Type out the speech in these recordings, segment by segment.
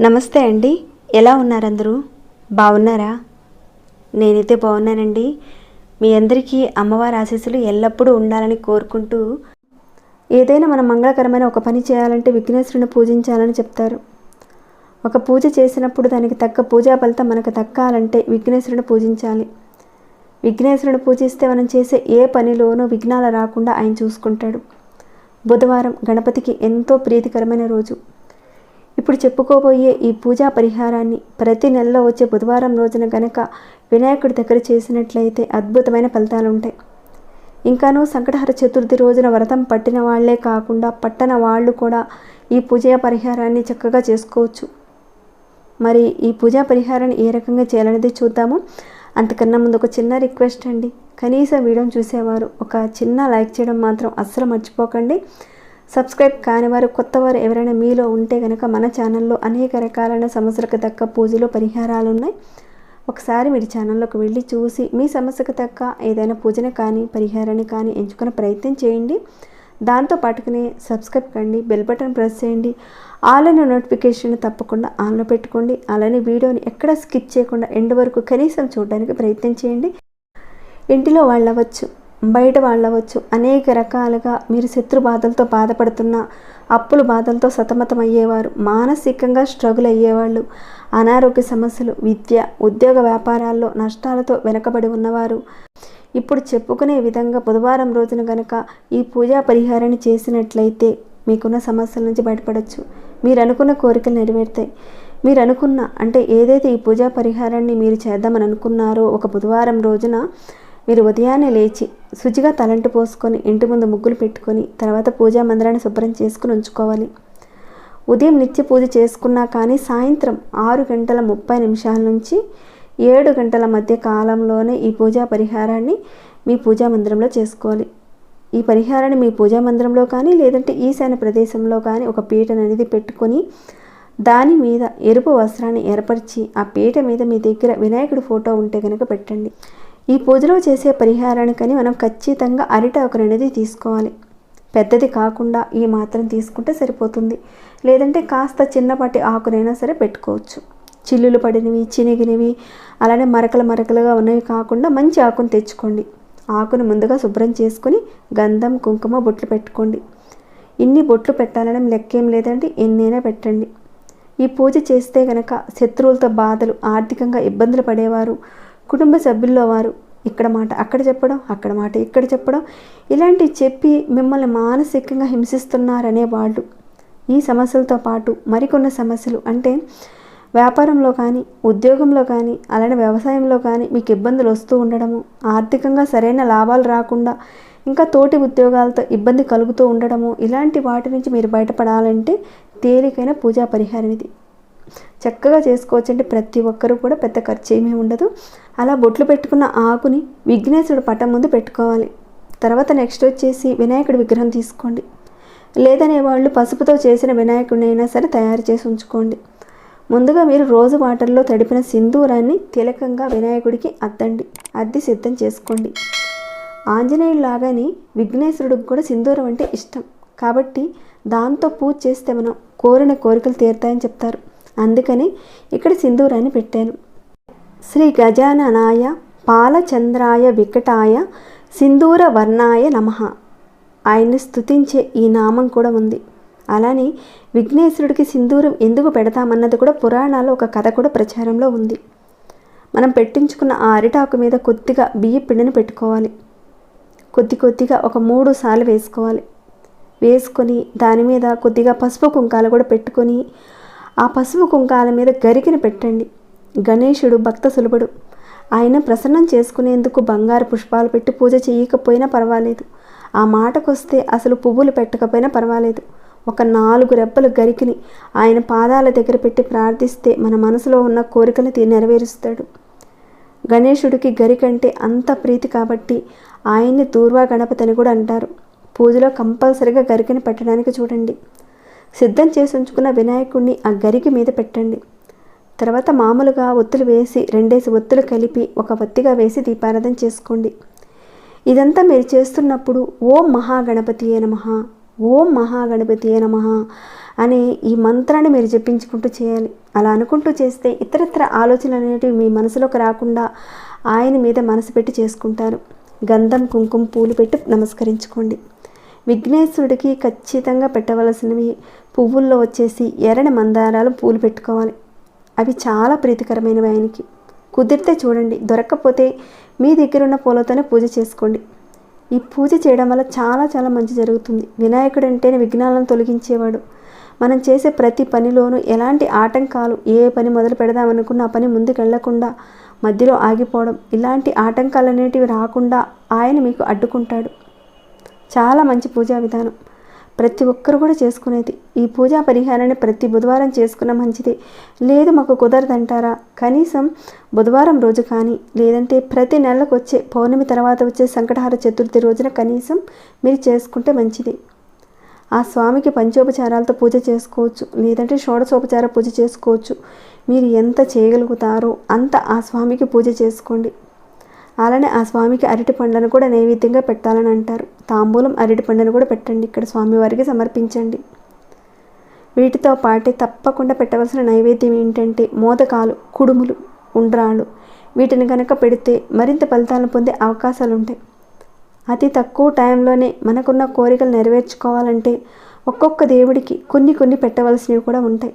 నమస్తే అండి. ఎలా ఉన్నారందరూ? బాగున్నారా? నేనైతే బాగున్నానండి. మీ అందరికీ అమ్మవారి ఆశీస్సులు ఎల్లప్పుడూ ఉండాలని కోరుకుంటూ ఏదైనా మనం మంగళకరమైన ఒక పని చేయాలంటే విఘ్నేశ్వరుని పూజించాలని చెప్తారు. ఒక పూజ చేసినప్పుడు దానికి తగ్గ పూజా ఫలితం మనకు దక్కాలంటే విఘ్నేశ్వరుని పూజించాలి. విఘ్నేశ్వరుని పూజిస్తే మనం చేసే ఏ పనిలోనూ విఘ్నాలు రాకుండా ఆయన చూసుకుంటాడు. బుధవారం గణపతికి ఎంతో ప్రీతికరమైన రోజు. ఇప్పుడు చెప్పుకోబోయే ఈ పూజా పరిహారాన్ని ప్రతి నెలలో వచ్చే బుధవారం రోజున గనక వినాయకుడి దగ్గర చేసినట్లయితే అద్భుతమైన ఫలితాలు ఉంటాయి. ఇంకాను సంకటహర చతుర్థి రోజున వ్రతం పట్టిన వాళ్ళే కాకుండా పట్టణ వాళ్ళు కూడా ఈ పూజా పరిహారాన్ని చక్కగా చేసుకోవచ్చు. మరి ఈ పూజా పరిహారాన్ని ఏ రకంగా చేయాలనేది చూద్దాము. అంతకన్నా ముందు ఒక చిన్న రిక్వెస్ట్ అండి. కనీసం వీడియోని చూసేవారు ఒక చిన్న లైక్ చేయడం మాత్రం అస్సలు మర్చిపోకండి. సబ్స్క్రైబ్ కాని వారు కొత్త వారు ఎవరైనా మీలో ఉంటే కనుక మన ఛానల్లో అనేక రకాలైన సమస్యలకు తగ్గ పూజలు పరిహారాలు ఉన్నాయి. ఒకసారి మీరు ఛానల్లోకి వెళ్ళి చూసి మీ సమస్యకు తగ్గ ఏదైనా పూజన కానీ పరిహారాన్ని కానీ ఎంచుకునే ప్రయత్నం చేయండి. దాంతో పాటుకునే సబ్స్క్రైబ్ కండి బెల్ బటన్ ప్రెస్ చేయండి ఆల్ నోటిఫికేషన్ తప్పకుండా ఆన్లో పెట్టుకోండి అలానే వీడియోని ఎక్కడ స్కిప్ చేయకుండా ఎండ్ వరకు కనీసం చూడడానికి ప్రయత్నం చేయండి. ఇంటిలో వాళ్ళవచ్చు బయట వాళ్ళవచ్చు అనేక రకాలుగా మీరు శత్రు బాధలతో బాధపడుతున్న అప్పుల బాధలతో సతమతం అయ్యేవారు మానసికంగా స్ట్రగుల్ అయ్యేవాళ్ళు అనారోగ్య సమస్యలు విద్య ఉద్యోగ వ్యాపారాల్లో నష్టాలతో వెనకబడి ఉన్నవారు ఇప్పుడు చెప్పుకునే విధంగా బుధవారం రోజున గనక ఈ పూజా పరిహారాన్ని చేసినట్లయితే మీకున్న సమస్యల నుంచి బయటపడవచ్చు మీరు అనుకున్న కోరికలు నెరవేరుతాయి. మీరు అనుకున్న అంటే ఏదైతే ఈ పూజా పరిహారాన్ని మీరు చేద్దామని అనుకున్నారో ఒక బుధవారం రోజున మీరు ఉదయాన్నే లేచి శుచిగా తలంటి పోసుకొని ఇంటి ముందు ముగ్గులు పెట్టుకొని తర్వాత పూజా మందిరాన్ని శుభ్రం చేసుకుని ఉంచుకోవాలి. ఉదయం నిత్య పూజ చేసుకున్నా కానీ సాయంత్రం ఆరు గంటల ముప్పై నిమిషాల నుంచి ఏడు గంటల మధ్య కాలంలోనే ఈ పూజా పరిహారాన్ని మీ పూజా మందిరంలో చేసుకోవాలి. ఈ పరిహారాన్ని మీ పూజా మందిరంలో కానీ లేదంటే ఈశాన్య ప్రదేశంలో కానీ ఒక పీటను అనేది పెట్టుకొని దాని మీద ఎరుపు వస్త్రాన్ని ఏర్పరిచి ఆ పీట మీద మీ దగ్గర వినాయకుడి ఫోటో ఉంటే కనుక పెట్టండి. ఈ పూజలో చేసే పరిహారానికని మనం ఖచ్చితంగా అరిటాకులు అనేది తీసుకోవాలి. పెద్దది కాకుండా ఈ మాత్రం తీసుకుంటే సరిపోతుంది. లేదంటే కాస్త చిన్నపాటి ఆకునైనా సరే పెట్టుకోవచ్చు. చిల్లులు పడినవి చినిగినవి అలానే మరకలు మరకలుగా ఉన్నవి కాకుండా మంచి ఆకును తెచ్చుకోండి. ఆకును ముందుగా శుభ్రం చేసుకొని గంధం కుంకుమ బొట్లు పెట్టుకోండి. ఇన్ని బొట్లు పెట్టాలనే లెక్కేం లేదండి ఎన్నైనా పెట్టండి. ఈ పూజ చేస్తే గనక శత్రువులతో బాధలు ఆర్థికంగా ఇబ్బందులు పడేవారు కుటుంబ సభ్యుల్లో వారు ఇక్కడ మాట అక్కడ చెప్పడం అక్కడ మాట ఇక్కడ చెప్పడం ఇలాంటివి చెప్పి మిమ్మల్ని మానసికంగా హింసిస్తున్నారనే వాళ్ళు. ఈ సమస్యలతో పాటు మరికొన్ని సమస్యలు అంటే వ్యాపారంలో కానీ ఉద్యోగంలో కానీ అలానే వ్యవసాయంలో కానీ మీకు ఇబ్బందులు వస్తూ ఉండడము ఆర్థికంగా సరైన లాభాలు రాకుండా ఇంకా తోటి ఉద్యోగాలతో ఇబ్బంది కలుగుతూ ఉండడము ఇలాంటి వాటి నుంచి మీరు బయటపడాలంటే తేలికైన పూజా పరిహారం ఇది. చక్కగా చేసుకోవచ్చండి. ప్రతి ఒక్కరూ కూడా పెద్ద ఖర్చు ఏమీ ఉండదు. అలా బొట్లు పెట్టుకున్న ఆకుని విఘ్నేశ్వరుడు పటం ముందు పెట్టుకోవాలి. తర్వాత నెక్స్ట్ వచ్చేసి వినాయకుడి విగ్రహం తీసుకోండి. లేదనే వాళ్ళు పసుపుతో చేసిన వినాయకుడినైనా అయినా సరే తయారు చేసి ఉంచుకోండి. ముందుగా మీరు రోజు వాటర్లో తడిపిన సింధూరాన్ని తిలకంగా వినాయకుడికి అద్దండి. అద్ది సిద్ధం చేసుకోండి. ఆంజనేయులాగానే విఘ్నేశ్వరుడికి కూడా సింధూరం అంటే ఇష్టం. కాబట్టి దాంతో పూజ చేస్తే మనం కోరిన కోరికలు తీరుతాయని చెప్తారు. అందుకని ఇక్కడ సింధూరాన్ని పెట్టాను. శ్రీ గజాననాయ పాలచంద్రాయ వికటాయ సింధూర వర్ణాయ నమ. ఆయన్ని స్తుతించే ఈ నామం కూడా ఉంది. అలానే విఘ్నేశ్వరుడికి సింధూరం ఎందుకు పెడతామన్నది కూడా పురాణాల్లో ఒక కథ కూడా ప్రచారంలో ఉంది. మనం పెట్టించుకున్న ఆ అరిటాకు మీద కొద్దిగా బియ్య పిండిని పెట్టుకోవాలి. కొద్ది కొద్దిగా ఒక మూడు సార్లు వేసుకోవాలి. వేసుకొని దాని మీద కొద్దిగా పసుపు కుంకాలు కూడా పెట్టుకొని ఆ పసుపు కుంకాల మీద గరికిని పెట్టండి. గణేశుడు భక్త సులభుడు. ఆయన ప్రసన్నం చేసుకునేందుకు బంగారు పుష్పాలు పెట్టి పూజ చేయకపోయినా పర్వాలేదు. ఆ మాటకొస్తే అసలు పువ్వులు పెట్టకపోయినా పర్వాలేదు. ఒక నాలుగు రెబ్బలు గరికిని. ఆయన పాదాల దగ్గర పెట్టి ప్రార్థిస్తే మన మనసులో ఉన్న కోరికలు నెరవేరుస్తాడు. గణేశుడికి గరికంటే అంత ప్రీతి కాబట్టి ఆయన్ని దూర్వా గణపతి అని కూడా అంటారు. పూజలో కంపల్సరిగా గరికని పెట్టడానికి చూడండి. సిద్ధం చేసి ఉంచుకున్న వినాయకుడిని ఆ గరికి మీద పెట్టండి. తర్వాత మామూలుగా ఒత్తులు వేసి రెండేసి ఒత్తులు కలిపి ఒక ఒత్తిగా వేసి దీపారాధన చేసుకోండి. ఇదంతా మీరు చేస్తున్నప్పుడు ఓం మహాగణపతి నమ. ఓం మహాగణపతి నమ అనే ఈ మంత్రాన్ని మీరు జపించుకుంటూ చేయాలి. అలా అనుకుంటూ చేస్తే ఇతరత్ర ఆలోచనలు అనేటివి మీ మనసులోకి రాకుండా ఆయన మీద మనసు పెట్టి చేసుకుంటారు. గంధం కుంకుమ పూలు పెట్టి నమస్కరించుకోండి. విఘ్నేశ్వరుడికి ఖచ్చితంగా పెట్టవలసినవి పువ్వుల్లో వచ్చేసి ఎర్రని మందారాలు పూలు పెట్టుకోవాలి. అవి చాలా ప్రీతికరమైనవి ఆయనకి. కుదిరితే చూడండి. దొరక్కపోతే మీ దగ్గర ఉన్న పూలతోనే పూజ చేసుకోండి. ఈ పూజ చేయడం వల్ల చాలా చాలా మంచి జరుగుతుంది. వినాయకుడు అంటేనే విఘ్నాలను తొలగించేవాడు. మనం చేసే ప్రతి పనిలోనూ ఎలాంటి ఆటంకాలు ఏ పని మొదలు పెడదామనుకున్న ఆ పని ముందుకెళ్ళకుండా మధ్యలో ఆగిపోవడం ఇలాంటి ఆటంకాలు అనేటివి రాకుండా ఆయన మీకు అడ్డుకుంటాడు. చాలా మంచి పూజా విధానం. ప్రతి ఒక్కరు కూడా చేసుకునేది. ఈ పూజా పరిహారాన్ని ప్రతి బుధవారం చేసుకున్న మంచిది. లేదు మాకు కుదరదంటారా? కనీసం బుధవారం రోజు కానీ లేదంటే ప్రతి నెలకు వచ్చే పౌర్ణమి తర్వాత వచ్చే సంకటహార చతుర్థి రోజున కనీసం మీరు చేసుకుంటే మంచిది. ఆ స్వామికి పంచోపచారాలతో పూజ చేసుకోవచ్చు లేదంటే షోడశోపచార పూజ చేసుకోవచ్చు. మీరు ఎంత చేయగలుగుతారో అంత ఆ స్వామికి పూజ చేసుకోండి. అలానే ఆ స్వామికి అరటి పండ్లను కూడా నైవేద్యంగా పెట్టాలని అంటారు. తాంబూలం అరటి పండును కూడా పెట్టండి. ఇక్కడ స్వామివారికి సమర్పించండి. వీటితో పాటే తప్పకుండా పెట్టవలసిన నైవేద్యం ఏంటంటే మోదకాలు కుడుములు ఉండ్రాళ్ళు. వీటిని కనుక పెడితే మరింత ఫలితాలను పొందే అవకాశాలు ఉంటాయి అతి తక్కువ టైంలోనే మనకున్న కోరికలు నెరవేర్చుకోవాలంటే ఒక్కొక్క దేవుడికి కొన్ని కొన్ని పెట్టవలసినవి కూడా ఉంటాయి.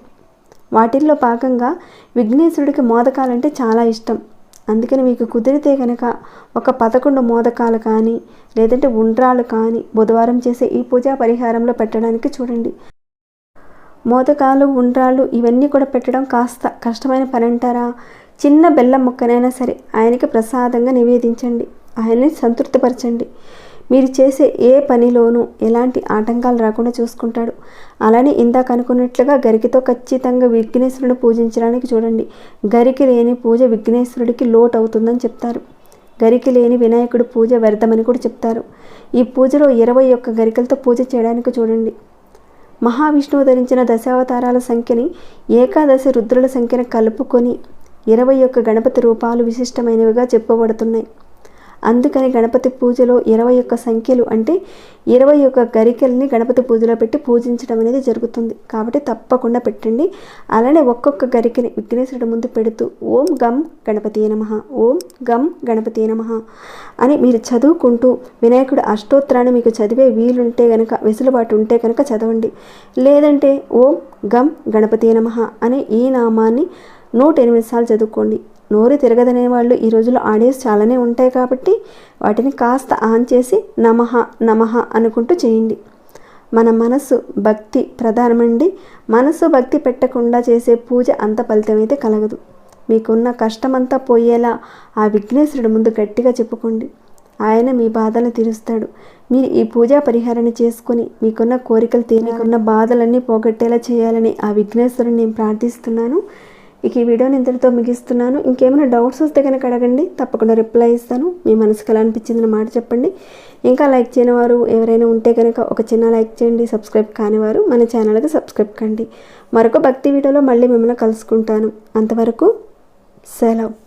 వాటిల్లో భాగంగా విఘ్నేశ్వరుడికి మోదకాలంటే చాలా ఇష్టం. అందుకని మీకు కుదిరితే కనుక ఒక పదకొండు మోదకాలు కానీ లేదంటే ఉండ్రాలు కానీ బుధవారం చేసే ఈ పూజా పరిహారంలో పెట్టడానికి చూడండి. మోదకాలు ఉండ్రాళ్ళు ఇవన్నీ కూడా పెట్టడం కాస్త కష్టమైన పని అంటారా చిన్న బెల్లం ముక్కనైనా సరే ఆయనకి ప్రసాదంగా నివేదించండి. ఆయన్ని సంతృప్తిపరచండి. మీరు చేసే ఏ పనిలోనూ ఎలాంటి ఆటంకాలు రాకుండా చూసుకుంటాడు. అలానే ఇందాక అనుకున్నట్లుగా గరికితో ఖచ్చితంగా విఘ్నేశ్వరుడు పూజించడానికి చూడండి. గరికి లేని పూజ విఘ్నేశ్వరుడికి లోటు అవుతుందని చెప్తారు. గరికి లేని వినాయకుడు పూజ వ్యర్థమని కూడా చెప్తారు. ఈ పూజలో ఇరవై ఒక్క గరికలతో పూజ చేయడానికి చూడండి. మహావిష్ణువు ధరించిన దశావతారాల సంఖ్యని ఏకాదశి రుద్రుల సంఖ్యను కలుపుకొని ఇరవై ఒక్క గణపతి రూపాలు విశిష్టమైనవిగా చెప్పబడుతున్నాయి. అందుకని గణపతి పూజలో ఇరవై ఒక్క సంఖ్యలు అంటే ఇరవై ఒక్క గరికల్ని గణపతి పూజలో పెట్టి పూజించడం అనేది జరుగుతుంది. కాబట్టి తప్పకుండా పెట్టండి. అలానే ఒక్కొక్క గరికని విఘ్నేశ్వరుడు ముందు పెడుతూ ఓం గమ్ గణపతి నమ ఓం గమ్ గణపతి నమ అని మీరు చదువుకుంటూ వినాయకుడు అష్టోత్తరాన్ని మీకు చదివే వీలుంటే కనుక వెసులుబాటు ఉంటే కనుక చదవండి. లేదంటే ఓం గమ్ గణపతి నమ అనే ఈ నామాన్ని నూట ఎనిమిది సార్లు చదువుకోండి. నోరు తిరగదనే వాళ్ళు ఈ రోజుల్లో ఆడియోస్ చాలానే ఉంటాయి కాబట్టి వాటిని కాస్త ఆన్ చేసి నమః నమః అనుకుంటూ చేయండి. మన మనస్సు భక్తి ప్రధానమండి. మనస్సు భక్తి పెట్టకుండా చేసే పూజ అంత ఫలితమైతే కలగదు. మీకున్న కష్టమంతా పోయేలా ఆ విఘ్నేశ్వరుడు ముందు గట్టిగా చెప్పుకోండి. ఆయన మీ బాధలను తీరుస్తాడు. మీరు ఈ పూజా పరిహారాన్ని చేసుకొని మీకున్న కోరికలు తీరి మీకున్న బాధలన్నీ పోగొట్టేలా చేయాలని ఆ విఘ్నేశ్వరుని నేను ప్రార్థిస్తున్నాను. ఇక ఈ వీడియోని ఇంతటితో ముగిస్తున్నాను. ఇంకేమైనా డౌట్స్ వస్తే కనుక అడగండి. తప్పకుండా రిప్లై ఇస్తాను. మీ మనసుకు ఎలా అనిపించిందని మాట చెప్పండి. ఇంకా లైక్ చేయని వారు ఎవరైనా ఉంటే కనుక ఒక చిన్న లైక్ చేయండి సబ్స్క్రైబ్ కానివారు మన ఛానల్కి సబ్స్క్రైబ్ కండి. మరొక భక్తి వీడియోలో మళ్ళీ మిమ్మల్ని కలుసుకుంటాను. అంతవరకు సెలవు.